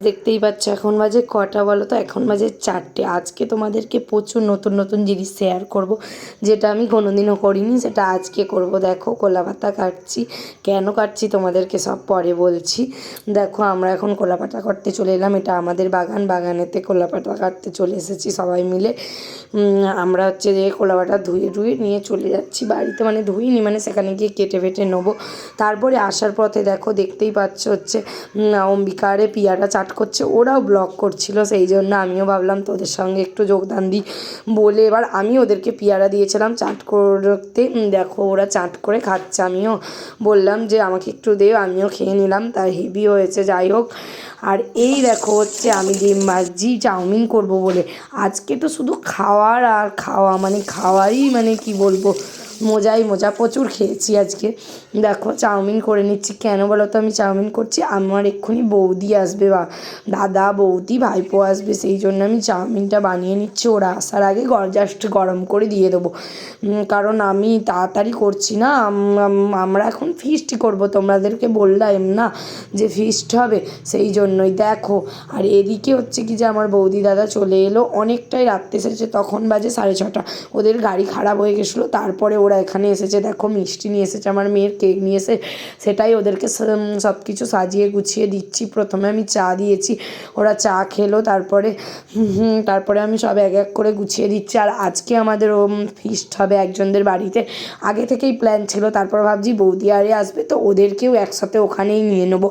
দেখতেই পাচ্ছ, এখন বাজে কটা বলো তো? এখন বাজে চারটে। আজকে তোমাদেরকে প্রচুর নতুন নতুন জিনিস শেয়ার করব, যেটা আমি কোনোদিনও করিনি, সেটা আজকে করব। দেখো, কলা পাতা কাটছি। কেন কাটছি তোমাদেরকে সব পরে বলছি। দেখো, আমরা এখন কলা পাতা কাটতে চলে এলাম। এটা আমাদের বাগান। বাগানেতে কলা পাতা কাটতে চলে এসেছি সবাই মিলে। আমরা হচ্ছে যে কলা পাতা ধুয়ে ধুয়ে নিয়ে চলে যাচ্ছি। বাড়িতে মানে ধুইনি মানে সেখানে গিয়ে কেটে ফেটে নেব। তারপরে আসার পথে দেখো, দেখতেই পাচ্ছ হচ্ছে অম্বিকারে পিয়ারা চাট করছে, ওরাও ব্লগ করছিল, সেই জন্য আমিও ভাবলাম তোদের সঙ্গে একটু যোগদান দিই বলে এবার আমি ওদেরকে পিয়ারা দিয়েছিলাম চাট করতে। দেখো ওরা চাট করে খাচ্ছে, আমিও বললাম যে আমাকে একটু দে আমিও খেয়ে নিলাম তাই হেভি হয়েছে, যাই হোক। আর এই দেখো হচ্ছে আমি ডিম ভাজি, চাউমিন করব বলে। আজকে তো শুধু খাওয়ার আর খাওয়া মানে খাওয়াই মানে কি বলব? মজাই মজা প্রচুর খেয়েছি আজকে। দেখো, চাউমিন করে নিচ্ছি। কেন বলো তো? আমি চাউমিন করছি, আমার এক্ষুনি বৌদি আসবে বা দাদা, বৌদি, ভাইপো আসবে, সেই জন্য আমি চাউমিনটা বানিয়ে নিচ্ছি। ওরা আসার আগে জাস্ট গরম করে দিয়ে দেবো। কারণ আমি তাড়াতাড়ি করছি না। আম- আম- আমরা এখন ফিস্ট করব। তোমাদেরকে বললাম না যে ফিস্ট হবে, সেই জন্যই। দেখো, আর এদিকে হচ্ছে কি যে আমার বৌদি দাদা চলে এলো। অনেকটাই রাত্রে এসেছে, তখন বাজে সাড়ে ছটা। ওদের গাড়ি খারাপ হয়ে গেছিল, তারপরে ওরা এখানে এসেছে দেখো মিষ্টি নিয়ে এসেছে আমার মেয়ের কেক নিয়ে এসে সেটাই ওদেরকে সব কিছু সাজিয়ে গুছিয়ে দিচ্ছি। প্রথমে আমি চা দিয়েছি ওরা চা খেলো তারপরে তারপরে আমি সব এক এক করে গুছিয়ে দিচ্ছি। আর আজকে আমাদের ও ফিস্ট হবে একজনদের বাড়িতে। আগে থেকেই প্ল্যান ছিল তারপর ভাবছি বৌদি আরে আসবে তো ওদেরকেও একসাথে ওখানেই নিয়ে নেব।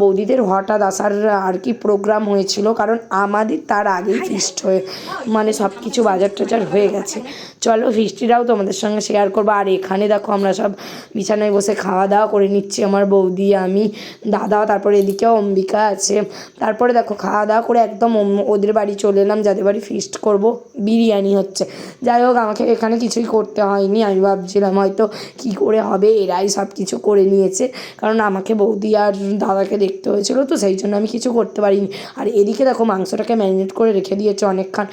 বৌদিদের হঠাৎ আসার আর কি প্রোগ্রাম হয়েছিল কারণ আমাদের তার আগেই ফিস্ট হয়ে মানে সব কিছু বাজার টাজার হয়ে গেছে। চলো ফিস্টিটাও তোমাদের সঙ্গে শেয়ার করব। আর এখানে দেখো আমরা সব বিছানায় বসে খাওয়া দাওয়া করে নিচ্ছি। আমার বৌদি, আমি দাদা তারপরে এদিকেও অম্বিকা আছে। তারপরে দেখো খাওয়া দাওয়া করে একদম ওদের বাড়ি চলে এলাম, যাদের বাড়ি ফিস্ট করব। বিরিয়ানি হচ্ছে। যাই হোক, আমাকে এখানে কিছুই করতে হয়নি। আমি ভাবছিলাম হয়তো কি করে হবে, এরাই সব কিছু করে নিয়েছে। কারণ আমাকে বৌদি আর দাদাকে দেখতে হয়েছিল, তো সেই জন্য আমি কিছু করতে পারিনি। আর এদিকে দেখো মাংসটাকে ম্যারিনেট করে রেখে দিয়েছে অনেকক্ষণ।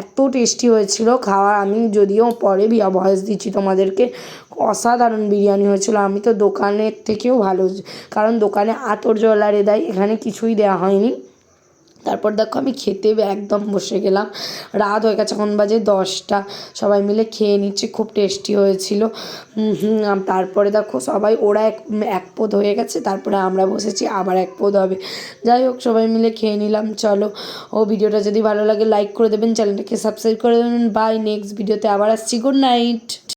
এত টেস্টি হয়েছিল খাওয়া। আমি যদিও পরে ভয়েস দিচ্ছি তোমাদেরকে। অসাধারণ বিরিয়ানি হয়েছিল। আমি তো দোকানের থেকেও ভালো। কারণ দোকানে আতর জলারে দেয়, এখানে কিছুই দেওয়া হয়নি। তারপর দেখো আমি খেতে একদম বসে গেলাম। রাত হয়ে গেছে, এখন বাজে দশটা। সবাই মিলে খেয়ে নিচ্ছি, খুব টেস্টি হয়েছিল। তারপরে দেখো সবাই, ওরা এক এক পোদ হয়ে গেছে, তারপরে আমরা বসেছি, আবার এক পোদ হবে। যাই হোক, সবাই মিলে খেয়ে নিলাম, চলো। ও ভিডিওটা যদি ভালো লাগে লাইক করে দেবেন, চ্যানেলটাকে সাবস্ক্রাইব করে দেবেন। বাই নেক্সট ভিডিওতে আবার আসছি। Good night